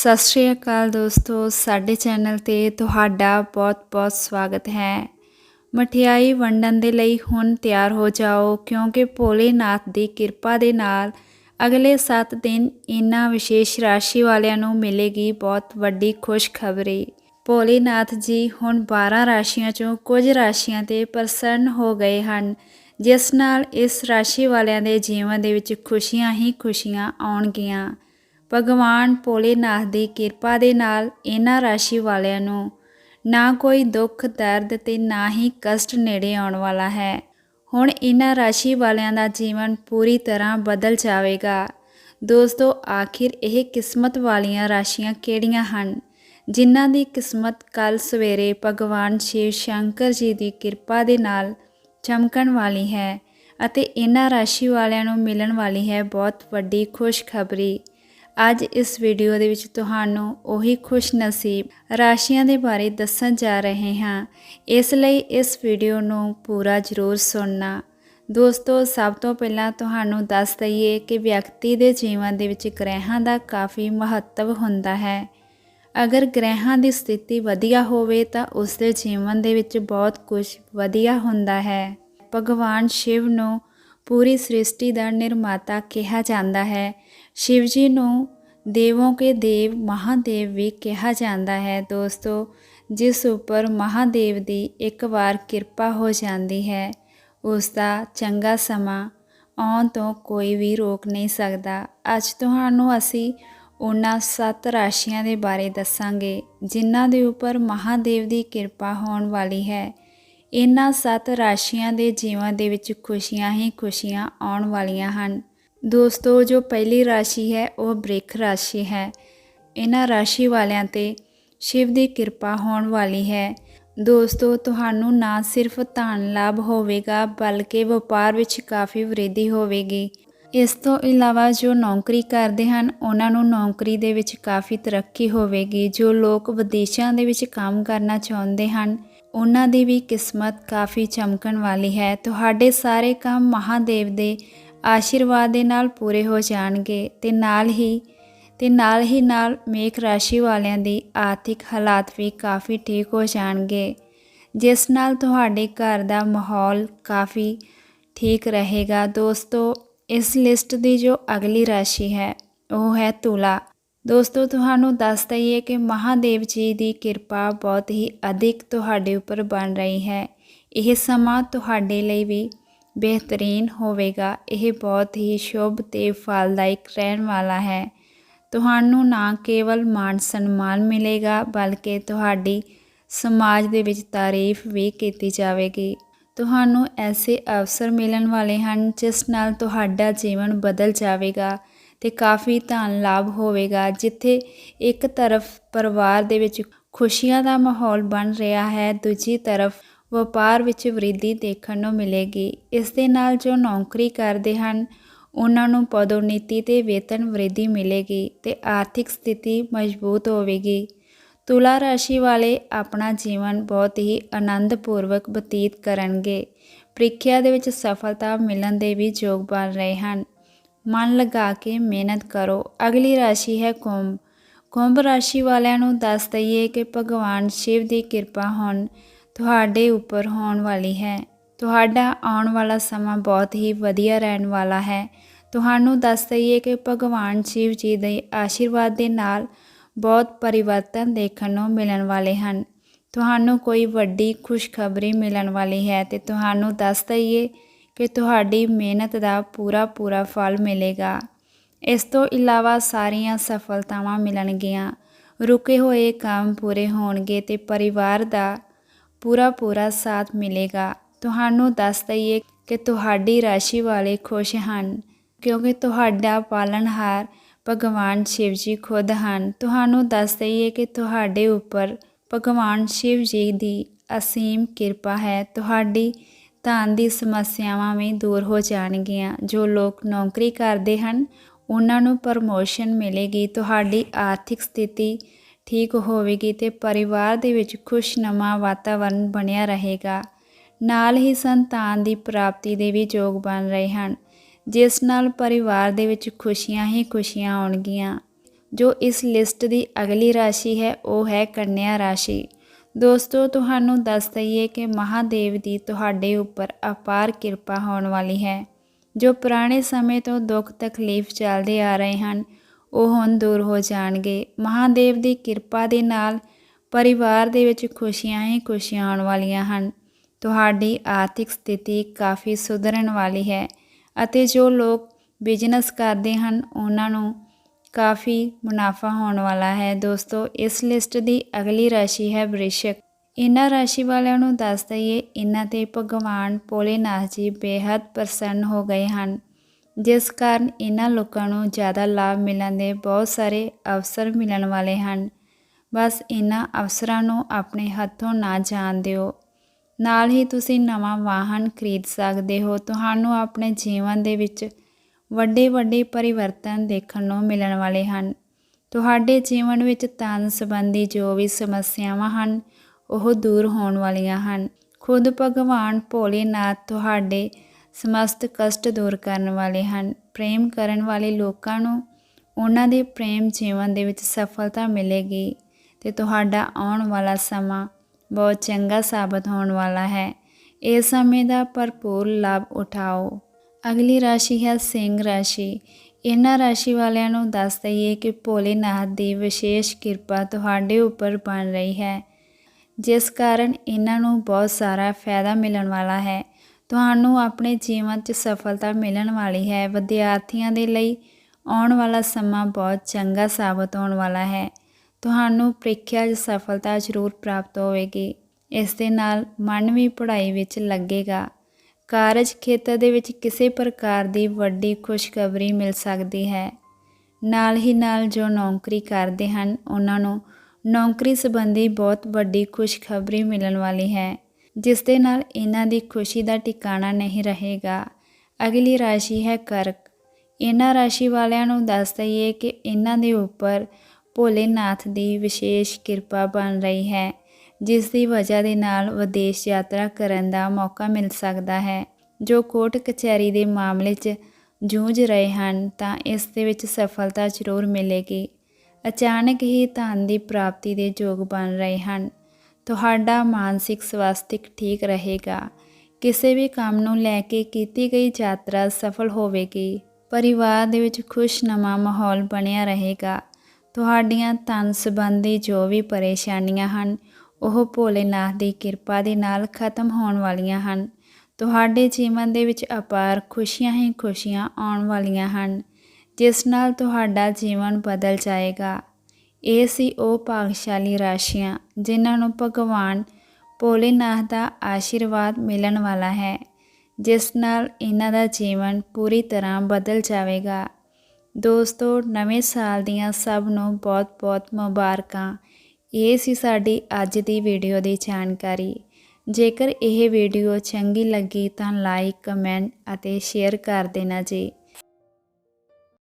ਸਤਿ ਸ਼੍ਰੀ ਅਕਾਲ ਦੋਸਤੋ, ਸਾਡੇ ਚੈਨਲ ਤੇ ਤੁਹਾਡਾ ਬਹੁਤ-ਬਹੁਤ ਸਵਾਗਤ ਹੈ। ਮਠਿਆਈ ਵੰਡਣ ਦੇ ਲਈ ਹੁਣ ਤਿਆਰ ਹੋ ਜਾਓ, ਕਿਉਂਕਿ ਭੋਲੇਨਾਥ ਦੀ ਕਿਰਪਾ ਦੇ ਨਾਲ ਅਗਲੇ 7 ਦਿਨ ਇਨ੍ਹਾਂ ਵਿਸ਼ੇਸ਼ ਰਾਸ਼ੀ ਵਾਲਿਆਂ ਨੂੰ ਮਿਲੇਗੀ ਬਹੁਤ ਵੱਡੀ ਖੁਸ਼ਖਬਰੀ। ਭੋਲੇਨਾਥ ਜੀ ਹੁਣ 12 ਰਾਸ਼ੀਆਂ ਚੋਂ ਕੁਝ ਰਾਸ਼ੀਆਂ ਤੇ ਪ੍ਰਸੰਨ ਹੋ ਗਏ ਹਨ, ਜਿਸ ਨਾਲ ਇਸ ਰਾਸ਼ੀ ਵਾਲਿਆਂ ਦੇ ਜੀਵਨ ਦੇ ਵਿੱਚ ਖੁਸ਼ੀਆਂ ਹੀ ਖੁਸ਼ੀਆਂ ਆਉਣਗੀਆਂ। ਭਗਵਾਨ ਭੋਲੇਨਾਥ ਦੀ ਕਿਰਪਾ ਦੇ ਨਾਲ ਇਹਨਾਂ ਰਾਸ਼ੀ ਵਾਲਿਆਂ ਨੂੰ ਨਾ ਕੋਈ ਦੁੱਖ, ਦਰਦ ਤੇ ਨਾ ਹੀ ਕਸ਼ਟ ਨੇੜੇ ਆਉਣ ਵਾਲਾ ਹੈ। ਹੁਣ ਇਹਨਾਂ ਰਾਸ਼ੀ ਵਾਲਿਆਂ ਦਾ ਜੀਵਨ ਪੂਰੀ ਤਰ੍ਹਾਂ ਬਦਲ ਜਾਵੇਗਾ। ਦੋਸਤੋ, ਆਖਿਰ ਇਹ ਕਿਸਮਤ ਵਾਲੀਆਂ ਰਾਸ਼ੀਆਂ ਕਿਹੜੀਆਂ ਹਨ? ਜਿਨ੍ਹਾਂ ਦੀ ਕਿਸਮਤ ਕੱਲ ਸਵੇਰੇ ਭਗਵਾਨ ਸ਼ਿਵ ਸ਼ੰਕਰ ਜੀ ਦੀ ਕਿਰਪਾ ਦੇ ਨਾਲ ਚਮਕਣ ਵਾਲੀ ਹੈ ਅਤੇ ਇਹਨਾਂ ਰਾਸ਼ੀ ਵਾਲਿਆਂ ਨੂੰ ਮਿਲਣ ਵਾਲੀ ਹੈ ਬਹੁਤ ਵੱਡੀ ਖੁਸ਼ਖਬਰੀ। ਅੱਜ ਇਸ ਵੀਡੀਓ ਦੇ ਵਿੱਚ ਤੁਹਾਨੂੰ ਉਹੀ ਖੁਸ਼ ਨਸੀਬ ਰਾਸ਼ੀਆਂ ਦੇ ਬਾਰੇ ਦੱਸਣ ਜਾ ਰਹੇ ਹਾਂ। ਇਸ ਲਈ ਇਸ ਵੀਡੀਓ ਨੂੰ ਪੂਰਾ ਜ਼ਰੂਰ ਸੁਣਨਾ। ਦੋਸਤੋ, ਸਭ ਤੋਂ ਪਹਿਲਾਂ ਤੁਹਾਨੂੰ ਦੱਸ ਦਈਏ ਕਿ ਵਿਅਕਤੀ ਦੇ ਜੀਵਨ ਦੇ ਵਿੱਚ ਗ੍ਰਹਿਾਂ ਦਾ ਕਾਫੀ ਮਹੱਤਵ ਹੁੰਦਾ ਹੈ। ਅਗਰ ਗ੍ਰਹਿਾਂ ਦੀ ਸਥਿਤੀ ਵਧੀਆ ਹੋਵੇ ਤਾਂ ਉਸ ਦੇ ਜੀਵਨ ਦੇ ਵਿੱਚ ਬਹੁਤ ਕੁਝ ਵਧੀਆ ਹੁੰਦਾ ਹੈ। ਭਗਵਾਨ ਸ਼ਿਵ ਨੂੰ ਪੂਰੀ ਸ੍ਰਿਸ਼ਟੀ ਦਾ ਨਿਰਮਾਤਾ ਕਿਹਾ ਜਾਂਦਾ ਹੈ। ਸ਼ਿਵ ਜੀ ਨੂੰ ਦੇਵੋਂ ਕੇ ਦੇਵ ਮਹਾਦੇਵ ਵੀ ਕਿਹਾ ਜਾਂਦਾ ਹੈ। ਦੋਸਤੋ, ਜਿਸ ਉੱਪਰ ਮਹਾਦੇਵ ਦੀ ਇੱਕ ਵਾਰ ਕਿਰਪਾ ਹੋ ਜਾਂਦੀ ਹੈ, ਉਸ ਦਾ ਚੰਗਾ ਸਮਾਂ ਆਉਣ ਤੋਂ ਕੋਈ ਵੀ ਰੋਕ ਨਹੀਂ ਸਕਦਾ। ਅੱਜ ਤੁਹਾਨੂੰ ਅਸੀਂ ਉਹਨਾਂ ਸੱਤ ਰਾਸ਼ੀਆਂ ਦੇ ਬਾਰੇ ਦੱਸਾਂਗੇ, ਜਿਨ੍ਹਾਂ ਦੇ ਉੱਪਰ ਮਹਾਦੇਵ ਦੀ ਕਿਰਪਾ ਹੋਣ ਵਾਲੀ ਹੈ। ਇਹਨਾਂ ਸੱਤ ਰਾਸ਼ੀਆਂ ਦੇ ਜੀਵਨ ਦੇ ਵਿੱਚ ਖੁਸ਼ੀਆਂ ਹੀ ਖੁਸ਼ੀਆਂ ਆਉਣ ਵਾਲੀਆਂ ਹਨ। ਦੋਸਤੋ, ਜੋ ਪਹਿਲੀ ਰਾਸ਼ੀ ਹੈ, ਉਹ ਬ੍ਰਿਖ ਰਾਸ਼ੀ ਹੈ। ਇਹਨਾਂ ਰਾਸ਼ੀ ਵਾਲਿਆਂ ਤੇ ਸ਼ਿਵ ਦੀ ਕਿਰਪਾ ਹੋਣ ਵਾਲੀ ਹੈ। ਦੋਸਤੋ, ਤੁਹਾਨੂੰ ਨਾ ਸਿਰਫ ਧਨ ਲਾਭ ਹੋਵੇਗਾ, ਬਲਕਿ ਵਪਾਰ ਵਿੱਚ ਕਾਫੀ ਵ੍ਰਿਧੀ ਹੋਵੇਗੀ। ਇਸ ਤੋਂ ਇਲਾਵਾ ਜੋ ਨੌਕਰੀ ਕਰਦੇ ਹਨ, ਉਹਨਾਂ ਨੂੰ ਨੌਕਰੀ ਦੇ ਵਿੱਚ ਕਾਫੀ ਤਰੱਕੀ ਹੋਵੇਗੀ। ਜੋ ਲੋਕ ਵਿਦੇਸ਼ਾਂ ਦੇ ਵਿੱਚ ਕੰਮ ਕਰਨਾ ਚਾਹੁੰਦੇ ਹਨ, ਉਹਨਾਂ ਦੀ ਵੀ ਕਿਸਮਤ ਕਾਫੀ ਚਮਕਣ ਵਾਲੀ ਹੈ। ਤੁਹਾਡੇ ਸਾਰੇ ਕੰਮ ਮਹਾਦੇਵ ਦੇ ਆਸ਼ੀਰਵਾਦ ਦੇ ਨਾਲ ਪੂਰੇ ਹੋ ਜਾਣਗੇ ਤੇ ਨਾਲ ਹੀ, ਤੇ ਨਾਲ ਹੀ ਨਾਲ ਮੇਖ ਰਾਸ਼ੀ ਵਾਲਿਆਂ ਦੀ ਆਰਥਿਕ ਹਾਲਾਤ ਵੀ ਕਾਫੀ ਠੀਕ ਹੋ ਜਾਣਗੇ, ਜਿਸ ਨਾਲ ਤੁਹਾਡੇ ਘਰ ਦਾ ਮਾਹੌਲ ਕਾਫੀ ਠੀਕ ਰਹੇਗਾ। ਦੋਸਤੋ, ਇਸ ਲਿਸਟ ਦੀ ਜੋ ਅਗਲੀ ਰਾਸ਼ੀ ਹੈ, ਉਹ ਹੈ ਤੁਲਾ। ਦੋਸਤੋ, ਤੁਹਾਨੂੰ ਦੱਸ ਦਈਏ ਕਿ ਮਹਾਦੇਵ ਜੀ ਦੀ ਕਿਰਪਾ ਬਹੁਤ ਹੀ ਅਧਿਕ ਤੁਹਾਡੇ ਉੱਪਰ ਬਣ ਰਹੀ ਹੈ। ਇਹ ਸਮਾਂ ਤੁਹਾਡੇ ਲਈ ਵੀ ਬਿਹਤਰੀਨ ਹੋਵੇਗਾ। ਇਹ ਬਹੁਤ ਹੀ ਸ਼ੁਭ ਤੇ ਫਲਦਾਇਕ ਰਹਿਣ ਵਾਲਾ ਹੈ। ਤੁਹਾਨੂੰ ਨਾ ਕੇਵਲ ਮਾਨ ਸਨਮਾਨ ਮਿਲੇਗਾ, ਬਲਕਿ ਤੁਹਾਡੀ ਸਮਾਜ ਦੇ ਵਿੱਚ ਤਾਰੀਫ ਵੀ ਕੀਤੀ ਜਾਵੇਗੀ। ਤੁਹਾਨੂੰ ਐਸੇ ਅਵਸਰ ਮਿਲਣ ਵਾਲੇ ਹਨ, ਜਿਸ ਨਾਲ ਤੁਹਾਡਾ ਜੀਵਨ ਬਦਲ ਜਾਵੇਗਾ ਤੇ ਕਾਫੀ ਧਨ ਲਾਭ ਹੋਵੇਗਾ, ਜਿੱਥੇ ਇੱਕ ਤਰਫ ਪਰਿਵਾਰ ਦੇ ਵਿੱਚ ਖੁਸ਼ੀਆਂ ਦਾ ਮਾਹੌਲ ਬਣ ਰਿਹਾ ਹੈ, ਦੂਜੀ ਤਰਫ ਵਪਾਰ ਵਿੱਚ ਵ੍ਰਿੱਧੀ ਦੇਖਣ ਨੂੰ ਮਿਲੇਗੀ। ਇਸ ਦੇ ਨਾਲ ਜੋ ਨੌਕਰੀ ਕਰਦੇ ਹਨ, ਉਹਨਾਂ ਨੂੰ ਪਦੋਨੀਤੀ ਤੇ ਵੇਤਨ ਵ੍ਰਿੱਧੀ ਮਿਲੇਗੀ ਤੇ ਆਰਥਿਕ ਸਥਿਤੀ ਮਜ਼ਬੂਤ ਹੋਵੇਗੀ। ਤੁਲਾ ਰਾਸ਼ੀ ਵਾਲੇ ਆਪਣਾ ਜੀਵਨ ਬਹੁਤ ਹੀ ਆਨੰਦਪੂਰਵਕ ਬਤੀਤ ਕਰਨਗੇ। ਪ੍ਰੀਖਿਆ ਦੇ ਵਿੱਚ ਸਫਲਤਾ ਮਿਲਣ ਦੇ ਵੀ ਯੋਗ ਬਣ ਰਹੇ ਹਨ। ਮਨ ਲਗਾ ਕੇ ਮਿਹਨਤ ਕਰੋ। ਅਗਲੀ ਰਾਸ਼ੀ ਹੈ ਕੁੰਭ। ਕੁੰਭ ਰਾਸ਼ੀ ਵਾਲਿਆਂ ਨੂੰ ਦੱਸ ਦਈਏ ਕਿ ਭਗਵਾਨ ਸ਼ਿਵ ਦੀ ਕਿਰਪਾ ਹੁਣ। ਤੁਹਾਡੇ ਉੱਪਰ ਹੋਣ ਵਾਲੀ ਹੈ। ਤੁਹਾਡਾ ਆਉਣ ਵਾਲਾ ਸਮਾਂ ਬਹੁਤ ਹੀ ਵਧੀਆ ਰਹਿਣ ਵਾਲਾ ਹੈ। ਤੁਹਾਨੂੰ ਦੱਸ ਦਈਏ ਕਿ ਭਗਵਾਨ ਸ਼ਿਵ ਜੀ ਦੇ ਆਸ਼ੀਰਵਾਦ ਦੇ ਨਾਲ ਬਹੁਤ ਪਰਿਵਰਤਨ ਦੇਖਣ ਨੂੰ ਮਿਲਣ ਵਾਲੇ ਹਨ। ਤੁਹਾਨੂੰ ਕੋਈ ਵੱਡੀ ਖੁਸ਼ਖਬਰੀ ਮਿਲਣ ਵਾਲੀ ਹੈ ਤੇ ਤੁਹਾਨੂੰ ਦੱਸ ਦਈਏ ਕਿ ਤੁਹਾਡੀ ਮਿਹਨਤ ਦਾ ਪੂਰਾ ਪੂਰਾ ਫਲ ਮਿਲੇਗਾ। ਇਸ ਤੋਂ ਇਲਾਵਾ ਸਾਰੀਆਂ ਸਫਲਤਾਵਾਂ ਮਿਲਣਗੀਆਂ। ਰੁਕੇ ਹੋਏ ਕੰਮ ਪੂਰੇ ਹੋਣਗੇ ਤੇ ਪਰਿਵਾਰ ਦਾ ਪੂਰਾ ਪੂਰਾ ਸਾਥ ਮਿਲੇਗਾ। ਤੁਹਾਨੂੰ ਦੱਸ ਦਈਏ ਕਿ ਤੁਹਾਡੀ ਰਾਸ਼ੀ ਵਾਲੇ ਖੁਸ਼ ਹਨ, ਕਿਉਂਕਿ ਤੁਹਾਡਾ ਪਾਲਣਹਾਰ ਭਗਵਾਨ ਸ਼ਿਵ ਜੀ ਖੁਦ ਹਨ। ਤੁਹਾਨੂੰ ਦੱਸ ਦਈਏ ਕਿ ਤੁਹਾਡੇ ਉੱਪਰ ਭਗਵਾਨ ਸ਼ਿਵ ਜੀ ਦੀ ਅਸੀਮ ਕਿਰਪਾ ਹੈ। ਤੁਹਾਡੀ ਧਨ ਦੀ ਸਮੱਸਿਆਵਾਂ ਵੀ ਦੂਰ ਹੋ ਜਾਣਗੀਆਂ। ਜੋ ਲੋਕ ਨੌਕਰੀ ਕਰਦੇ ਹਨ, ਉਹਨਾਂ ਨੂੰ ਪ੍ਰਮੋਸ਼ਨ ਮਿਲੇਗੀ। ਤੁਹਾਡੀ ਆਰਥਿਕ ਸਥਿਤੀ ਠੀਕ ਹੋਵੇਗੀ ਤੇ ਪਰਿਵਾਰ ਦੇ ਵਿੱਚ ਖੁਸ਼ਨਮਾ ਵਾਤਾਵਰਣ ਬਣਿਆ ਰਹੇਗਾ। ਨਾਲ ਹੀ ਸੰਤਾਨ ਦੀ ਪ੍ਰਾਪਤੀ ਦੇ ਵੀ ਯੋਗ ਬਣ ਰਹੇ ਹਨ, ਜਿਸ ਨਾਲ ਪਰਿਵਾਰ ਦੇ ਵਿੱਚ ਖੁਸ਼ੀਆਂ ਹੀ ਖੁਸ਼ੀਆਂ ਆਉਣਗੀਆਂ। ਜੋ ਇਸ ਲਿਸਟ ਦੀ ਅਗਲੀ ਰਾਸ਼ੀ ਹੈ, ਉਹ ਹੈ ਕੰਨਿਆ ਰਾਸ਼ੀ। ਦੋਸਤੋ, ਤੁਹਾਨੂੰ ਦੱਸ ਦਈਏ ਕਿ ਮਹਾਦੇਵ ਦੀ ਤੁਹਾਡੇ ਉੱਪਰ ਅਪਾਰ ਕਿਰਪਾ ਹੋਣ ਵਾਲੀ ਹੈ, ਜੋ ਪੁਰਾਣੇ ਸਮੇਂ ਤੋਂ ਦੁੱਖ ਤਕਲੀਫ ਚੱਲਦੇ ਆ ਰਹੇ ਹਨ। ਉਹ ਹੁਣ ਦੂਰ ਹੋ ਜਾਣਗੇ। ਮਹਾਦੇਵ ਦੀ ਕਿਰਪਾ ਦੇ ਨਾਲ ਪਰਿਵਾਰ ਦੇ ਵਿੱਚ ਖੁਸ਼ੀਆਂ ਹੀ ਖੁਸ਼ੀਆਂ ਆਉਣ ਵਾਲੀਆਂ ਹਨ। ਤੁਹਾਡੀ ਆਰਥਿਕ ਸਥਿਤੀ ਕਾਫੀ ਸੁਧਰਨ ਵਾਲੀ ਹੈ ਅਤੇ ਜੋ ਲੋਕ ਬਿਜ਼ਨਸ ਕਰਦੇ ਹਨ, ਉਹਨਾਂ ਨੂੰ ਕਾਫੀ ਮੁਨਾਫਾ ਹੋਣ ਵਾਲਾ ਹੈ। ਦੋਸਤੋ, ਇਸ ਲਿਸਟ ਦੀ ਅਗਲੀ ਰਾਸ਼ੀ ਹੈ ਵ੍ਰਿਸ਼ਕ। ਇਹਨਾਂ ਰਾਸ਼ੀ ਵਾਲਿਆਂ ਨੂੰ ਦੱਸ ਦਈਏ, ਇਹਨਾਂ ਤੇ ਭਗਵਾਨ ਭੋਲੇਨਾਥ ਜੀ ਬੇहद ਪ੍ਰਸੰਨ ਹੋ ਗਏ ਹਨ। ਜਿਸ ਕਾਰਨ ਇਹਨਾਂ ਲੋਕਾਂ ਨੂੰ ਜ਼ਿਆਦਾ ਲਾਭ ਮਿਲਣ ਦੇ ਬਹੁਤ ਸਾਰੇ ਅਵਸਰ ਮਿਲਣ ਵਾਲੇ ਹਨ। ਬਸ ਇਹਨਾਂ ਅਵਸਰਾਂ ਨੂੰ ਆਪਣੇ ਹੱਥੋਂ ਨਾ ਜਾਣ ਦਿਓ। ਨਾਲ ਹੀ ਤੁਸੀਂ ਨਵਾਂ ਵਾਹਨ ਖਰੀਦ ਸਕਦੇ ਹੋ। ਤੁਹਾਨੂੰ ਆਪਣੇ ਜੀਵਨ ਦੇ ਵਿੱਚ ਵੱਡੇ ਵੱਡੇ ਪਰਿਵਰਤਨ ਦੇਖਣ ਨੂੰ ਮਿਲਣ ਵਾਲੇ ਹਨ। ਤੁਹਾਡੇ ਜੀਵਨ ਵਿੱਚ ਤਨ ਸੰਬੰਧੀ ਜੋ ਵੀ ਸਮੱਸਿਆਵਾਂ ਹਨ, ਉਹ ਦੂਰ ਹੋਣ ਵਾਲੀਆਂ ਹਨ। ਖੁਦ ਭਗਵਾਨ ਭੋਲੇਨਾਥ ਤੁਹਾਡੇ ਸਮਸਤ ਕਸ਼ਟ ਦੂਰ ਕਰਨ ਵਾਲੇ ਹਨ, ਪ੍ਰੇਮ ਕਰਨ ਵਾਲੇ ਲੋਕਾਂ ਨੂੰ ਉਹਨਾਂ ਦੇ ਪ੍ਰੇਮ ਜੀਵਨ ਦੇ ਵਿੱਚ ਸਫਲਤਾ ਮਿਲੇਗੀ ਤੇ ਤੁਹਾਡਾ ਆਉਣ ਵਾਲਾ ਸਮਾਂ ਬਹੁਤ ਚੰਗਾ ਸਾਬਤ ਹੋਣ ਵਾਲਾ ਹੈ। ਇਸ ਸਮੇਂ ਦਾ ਭਰਪੂਰ ਲਾਭ ਉਠਾਓ। ਅਗਲੀ ਰਾਸ਼ੀ ਹੈ ਸਿੰਘ ਰਾਸ਼ੀ। ਇਹਨਾਂ ਰਾਸ਼ੀ ਵਾਲਿਆਂ ਨੂੰ ਦੱਸ ਦਈਏ ਕਿ ਭੋਲੇਨਾਥ ਦੀ ਵਿਸ਼ੇਸ਼ ਕਿਰਪਾ ਤੁਹਾਡੇ ਉੱਪਰ ਬਣ ਰਹੀ ਹੈ, ਜਿਸ ਕਾਰਨ ਇਹਨਾਂ ਨੂੰ ਬਹੁਤ ਸਾਰਾ ਫਾਇਦਾ ਮਿਲਣ ਵਾਲਾ ਹੈ। ਤੁਹਾਨੂੰ ਆਪਣੇ ਜੀਵਨ 'ਚ ਸਫਲਤਾ ਮਿਲਣ ਵਾਲੀ ਹੈ। ਵਿਦਿਆਰਥੀਆਂ ਦੇ ਲਈ ਆਉਣ ਵਾਲਾ ਸਮਾਂ ਬਹੁਤ ਚੰਗਾ ਸਾਬਤ ਹੋਣ ਵਾਲਾ ਹੈ। ਤੁਹਾਨੂੰ ਪ੍ਰੀਖਿਆ 'ਚ ਸਫਲਤਾ ਜ਼ਰੂਰ ਪ੍ਰਾਪਤ ਹੋਵੇਗੀ। ਇਸ ਦੇ ਨਾਲ ਮਨ ਵੀ ਪੜ੍ਹਾਈ ਵਿੱਚ ਲੱਗੇਗਾ। ਕਾਰਜ ਖੇਤਰ ਦੇ ਵਿੱਚ ਕਿਸੇ ਪ੍ਰਕਾਰ ਦੀ ਵੱਡੀ ਖੁਸ਼ਖਬਰੀ ਮਿਲ ਸਕਦੀ ਹੈ। ਨਾਲ ਹੀ ਨਾਲ ਜੋ ਨੌਕਰੀ ਕਰਦੇ ਹਨ, ਉਹਨਾਂ ਨੂੰ ਨੌਕਰੀ ਸੰਬੰਧੀ ਬਹੁਤ ਵੱਡੀ ਖੁਸ਼ਖਬਰੀ ਮਿਲਣ ਵਾਲੀ ਹੈ। ਜਿਸ ਦੇ ਨਾਲ ਇਹਨਾਂ ਦੀ ਖੁਸ਼ੀ ਦਾ ਟਿਕਾਣਾ ਨਹੀਂ ਰਹੇਗਾ। ਅਗਲੀ ਰਾਸ਼ੀ ਹੈ ਕਰਕ। ਇਹਨਾਂ ਰਾਸ਼ੀ ਵਾਲਿਆਂ ਨੂੰ ਦੱਸ ਦਈਏ ਕਿ ਇਹਨਾਂ ਦੇ ਉੱਪਰ ਭੋਲੇਨਾਥ ਦੀ ਵਿਸ਼ੇਸ਼ ਕਿਰਪਾ ਬਣ ਰਹੀ ਹੈ, ਜਿਸ ਦੀ ਵਜ੍ਹਾ ਦੇ ਨਾਲ ਵਿਦੇਸ਼ ਯਾਤਰਾ ਕਰਨ ਦਾ ਮੌਕਾ ਮਿਲ ਸਕਦਾ ਹੈ। ਜੋ ਕੋਰਟ ਕਚਹਿਰੀ ਦੇ ਮਾਮਲੇ 'ਚ ਜੂਝ ਰਹੇ ਹਨ, ਤਾਂ ਇਸ ਦੇ ਵਿੱਚ ਸਫਲਤਾ ਜ਼ਰੂਰ ਮਿਲੇਗੀ। ਅਚਾਨਕ ਹੀ ਧਨ ਦੀ ਪ੍ਰਾਪਤੀ ਦੇ ਯੋਗ ਬਣ ਰਹੇ ਹਨ। ਤੁਹਾਡਾ ਮਾਨਸਿਕ ਸਵਾਸਥਿਕ ਠੀਕ ਰਹੇਗਾ। ਕਿਸੇ ਵੀ ਕੰਮ ਨੂੰ ਲੈ ਕੇ ਕੀਤੀ ਗਈ ਯਾਤਰਾ ਸਫਲ ਹੋਵੇਗੀ। ਪਰਿਵਾਰ ਦੇ ਵਿੱਚ ਖੁਸ਼ਨਮਾ ਮਾਹੌਲ ਬਣਿਆ ਰਹੇਗਾ। ਤੁਹਾਡੀਆਂ ਤਨ ਸੰਬੰਧੀ ਜੋ ਵੀ ਪਰੇਸ਼ਾਨੀਆਂ ਹਨ, ਉਹ ਭੋਲੇਨਾਥ ਦੀ ਕਿਰਪਾ ਦੇ ਨਾਲ ਖਤਮ ਹੋਣ ਵਾਲੀਆਂ ਹਨ। ਤੁਹਾਡੇ ਜੀਵਨ ਦੇ ਵਿੱਚ ਅਪਾਰ ਖੁਸ਼ੀਆਂ ਹੀ ਖੁਸ਼ੀਆਂ ਆਉਣ ਵਾਲੀਆਂ ਹਨ, ਜਿਸ ਨਾਲ ਤੁਹਾਡਾ ਜੀਵਨ ਬਦਲ ਜਾਏਗਾ। ਇਹ ਸੀ ਉਹ ਭਾਗਸ਼ਾਲੀ ਰਾਸ਼ੀਆਂ, ਜਿਨ੍ਹਾਂ ਨੂੰ ਭਗਵਾਨ ਭੋਲੇਨਾਥ ਦਾ ਆਸ਼ੀਰਵਾਦ ਮਿਲਣ ਵਾਲਾ ਹੈ, ਜਿਸ ਨਾਲ ਇਹਨਾਂ ਦਾ ਜੀਵਨ ਪੂਰੀ ਤਰ੍ਹਾਂ ਬਦਲ ਜਾਵੇਗਾ। ਦੋਸਤੋ, ਨਵੇਂ ਸਾਲ ਦੀਆਂ ਸਭ ਨੂੰ ਬਹੁਤ-ਬਹੁਤ ਮੁਬਾਰਕਾਂ। ਇਹ ਸੀ ਸਾਡੀ ਅੱਜ ਦੀ ਵੀਡੀਓ ਦੀ ਜਾਣਕਾਰੀ। ਜੇਕਰ ਇਹ ਵੀਡੀਓ ਚੰਗੀ ਲੱਗੀ ਤਾਂ ਲਾਈਕ, ਕਮੈਂਟ ਅਤੇ ਸ਼ੇਅਰ ਕਰ ਦੇਣਾ ਜੀ।